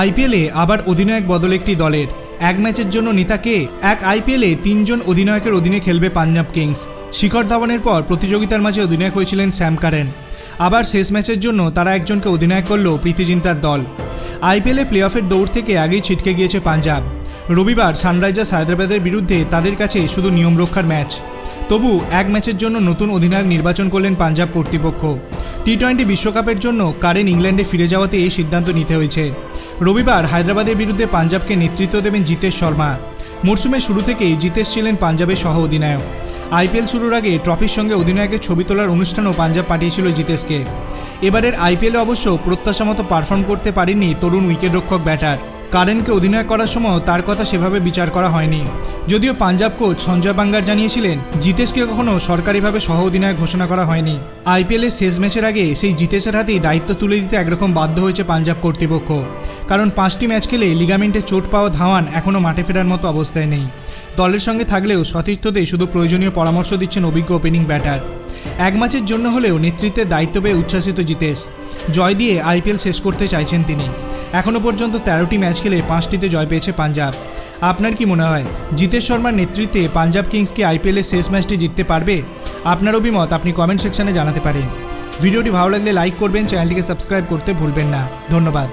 আইপিএলে আবার অধিনায়ক বদল একটি দলের। এক ম্যাচের জন্য নেতাকে এক আইপিএলে তিনজন অধিনায়কের অধীনে খেলবে পাঞ্জাব কিংস। শিখর ধাবনের পর প্রতিযোগিতার মাঝে অধিনায়ক হয়েছিলেন স্যাম কারেন। আবার শেষ ম্যাচের জন্য তারা একজনকে অধিনায়ক করল প্রীতি জিন্তার দল। আইপিএলে প্লে অফের দৌড় থেকে আগেই ছিটকে গিয়েছে পাঞ্জাব। রবিবার সানরাইজার্স হায়দ্রাবাদের বিরুদ্ধে তাদের কাছে শুধু নিয়ম রক্ষার ম্যাচ। তবু এক ম্যাচের জন্য নতুন অধিনায়ক নির্বাচন করলেন পাঞ্জাব কর্তৃপক্ষ। টি টোয়েন্টি বিশ্বকাপের জন্য কারেন ইংল্যান্ডে ফিরে যাওয়াতে এই সিদ্ধান্ত নিতে হয়েছে। রবিবার হায়দ্রাবাদের বিরুদ্ধে পাঞ্জাবকে নেতৃত্ব দেবেন জিতেশ শর্মা। মরশুমের শুরু থেকেই জিতেশ ছিলেন পাঞ্জাবের সহ অধিনায়ক আইপিএল শুরুর আগে ট্রফির সঙ্গে অধিনায়কের ছবি তোলার অনুষ্ঠানও পাঞ্জাব পাঠিয়েছিল জিতেশকে। এবারের আইপিএলে অবশ্য প্রত্যাশা মতো পারফর্ম করতে পারেননি তরুণ উইকেটরক্ষক ব্যাটার। কারেনকে অধিনায়ক করার সময় তার কথা সেভাবে বিচার করা হয়নি। যদিও পাঞ্জাব কোচ সঞ্জয় বাঙ্গার জানিয়েছিলেন, জিতেশকে কখনো সরকারিভাবে সহ অধিনায়ক ঘোষণা করা হয়নি। আইপিএলের শেষ ম্যাচের আগে সেই জিতেশের হাতেই দায়িত্ব তুলে দিতে একরকম বাধ্য হয়েছে পাঞ্জাব কর্তৃপক্ষ। কারণ পাঁচটি ম্যাচ খেলে লিগামেন্টে চোট পাওয়া ধাওয়ান এখনও মাঠে ফেরার মতো অবস্থায় নেই। দলের সঙ্গে থাকলেও সতীর্থতেই শুধু প্রয়োজনীয় পরামর্শ দিচ্ছেন অভিজ্ঞ ওপেনিং ব্যাটার। এক ম্যাচের জন্য হলেও নেতৃত্বের দায়িত্ব পেয়ে উচ্ছ্বাসিত জিতেশ। জয় দিয়ে আইপিএল শেষ করতে চাইছেন তিনি। এখনও পর্যন্ত তেরোটি ম্যাচ খেলে পাঁচটিতে জয় পেয়েছে পাঞ্জাব। আপনার কি মনে হয়, জিতেশ শর্মার নেতৃত্বে পাঞ্জাব কিংস কি আইপিএলের শেষ ম্যাচটি জিততে পারবে? আপনার অভিমত আপনি কমেন্ট সেকশনে জানাতে পারেন। ভিডিওটি ভালো লাগলে লাইক করবেন, চ্যানেলটিকে সাবস্ক্রাইব করতে ভুলবেন না। ধন্যবাদ।